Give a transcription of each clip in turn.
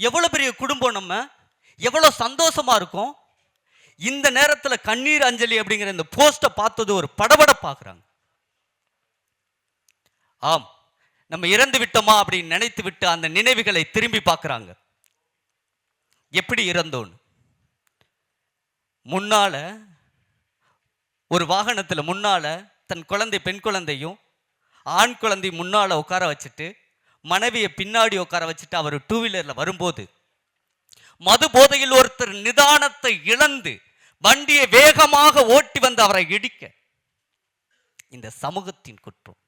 எவ்வளோ பெரிய குடும்பம் நம்ம? எவ்வளோ சந்தோஷமா இருக்கும்? இந்த நேரத்தில் கண்ணீர் அஞ்சலி அப்படிங்கிற இந்த போஸ்ட்டை பார்த்தது ஒரு படபடப்பாக்குறாங்க ஆம் நம்ம இறந்து விட்டோமா அப்படின்னு நினைத்து விட்டு அந்த நினைவுகளை திரும்பி பார்க்குறாங்க. எப்படி இறந்தோன்னு? முன்னால ஒரு வாகனத்தில் முன்னால தன் குழந்தை பெண் குழந்தையும் ஆண் குழந்தை முன்னால் உட்கார வச்சுட்டு மனைவியை பின்னாடி உட்கார வச்சுட்டு அவர் டூ வீலர்ல வரும்போது மது போதையில் ஒருத்தர் நிதானத்தை இழந்து வண்டியை வேகமாக ஓட்டி வந்து அவரை இடிக்க இந்த சமூகத்தின் குற்றம்.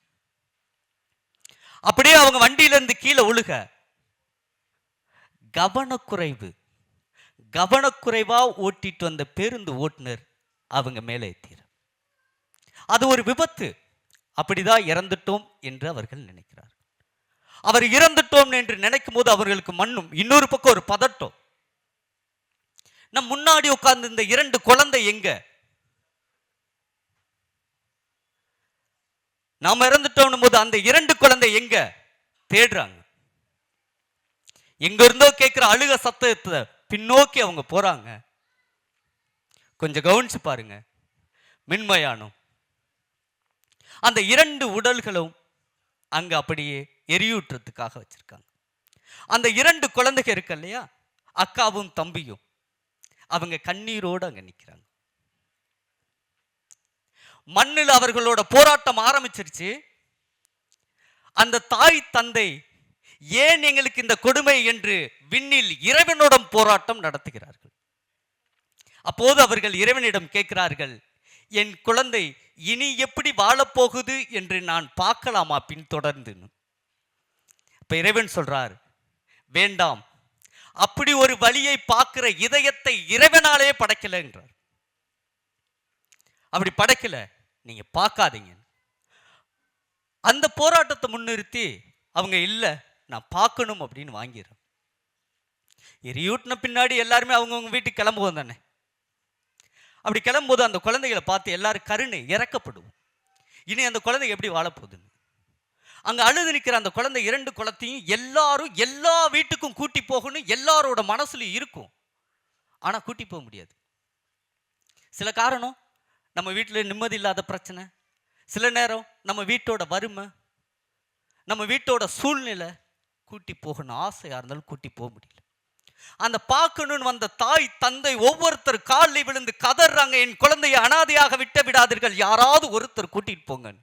அப்படியே அவங்க வண்டியில இருந்து கீழே உழுக. கவனக்குறைவு கவனக்குறைவா ஓட்டிட்டு வந்த பேருந்து ஓட்டுநர் அவங்க மேலே ஏத்தீர். அது ஒரு விபத்து. அப்படிதான் இறந்துட்டோம் என்று அவர்கள் நினைக்கிறார்கள். அவர் இறந்துட்டோம் என்று நினைக்கும் போது அவர்களுக்கு மண்ணும் இன்னொரு பக்கம் ஒரு பதட்டம். நம் முன்னாடி உட்கார்ந்து இந்த இரண்டு குழந்தை எங்க? நாம இறந்துட்டோம் போது அந்த இரண்டு குழந்தை எங்க? தேடுறாங்க. எங்க இருந்தோ கேட்கிற அழுக சத்தத்தை பின்னோக்கி அவங்க போறாங்க. கொஞ்சம் கவனிச்சு பாருங்க. மின்மயானம். அந்த இரண்டு உடல்களும் அங்க அப்படியே எரியூட்டுறதுக்காக வச்சிருக்காங்க. அந்த இரண்டு குழந்தைங்க இருக்கு இல்லையா? அக்காவும் தம்பியும். அவங்க கண்ணீரோடு அங்க நிக்கிறாங்க. மண்ணில் அவர்களோட போராட்டம் ஆரம்பிச்சிருச்சு. அந்த தாய் தந்தை ஏன் எங்களுக்கு இந்த கொடுமை? என்று விண்ணில் இறைவனுடன் போராட்டம் நடத்துகிறார்கள். அப்போது அவர்கள் இறைவனிடம் கேட்கிறார்கள் என் குழந்தை இனி எப்படி வாழப்போகுது? என்று நான் பார்க்கலாமா பின்தொடர்ந்து இப்போ இறைவன் சொல்கிறார் வேண்டாம். அப்படி ஒரு வழியை பார்க்கிற இதயத்தை இறைவனாலே படைக்கலைன்றார். அப்படி படைக்கல நீங்க பார்க்காதீங்க. அந்த போராட்டத்தை முன்னிறுத்தி அவங்க இல்லை நான் பார்க்கணும் அப்படின்னு வாங்கிடுறேன் எரியூட்டின பின்னாடி எல்லாருமே அவங்கவுங்க வீட்டுக்கு கிளம்புவோம் தானே. அப்படி கிளம்பும்போது அந்த குழந்தைகளை பார்த்து எல்லாரும் கருணை இறக்கப்படுவோம். இனி அந்த குழந்தைங்க எப்படி வாழப்போகுதுன்னு? அங்கே அழுது நிற்கிற அந்த குழந்தை இரண்டு குளத்தையும் எல்லாரும் எல்லா வீட்டுக்கும் கூட்டி போகணும் எல்லாரோட மனசுலையும் இருக்கும். ஆனால் கூட்டி போக முடியாது. சில காரணம் நம்ம வீட்டில் நிம்மதி இல்லாத பிரச்சனை. சில நேரம் நம்ம வீட்டோட வறுமை நம்ம வீட்டோட சூழ்நிலை கூட்டி போகணும் ஆசையாக இருந்தாலும் கூட்டி போக முடியல. அந்த பார்க்கணும்னு வந்த தாய் தந்தை ஒவ்வொருத்தர் காலில் விழுந்து கதறாங்க என் குழந்தையை அனாதையாக விட்டு விடாதீர்கள். யாராவது ஒருத்தர் கூட்டிட்டு போங்கன்னு.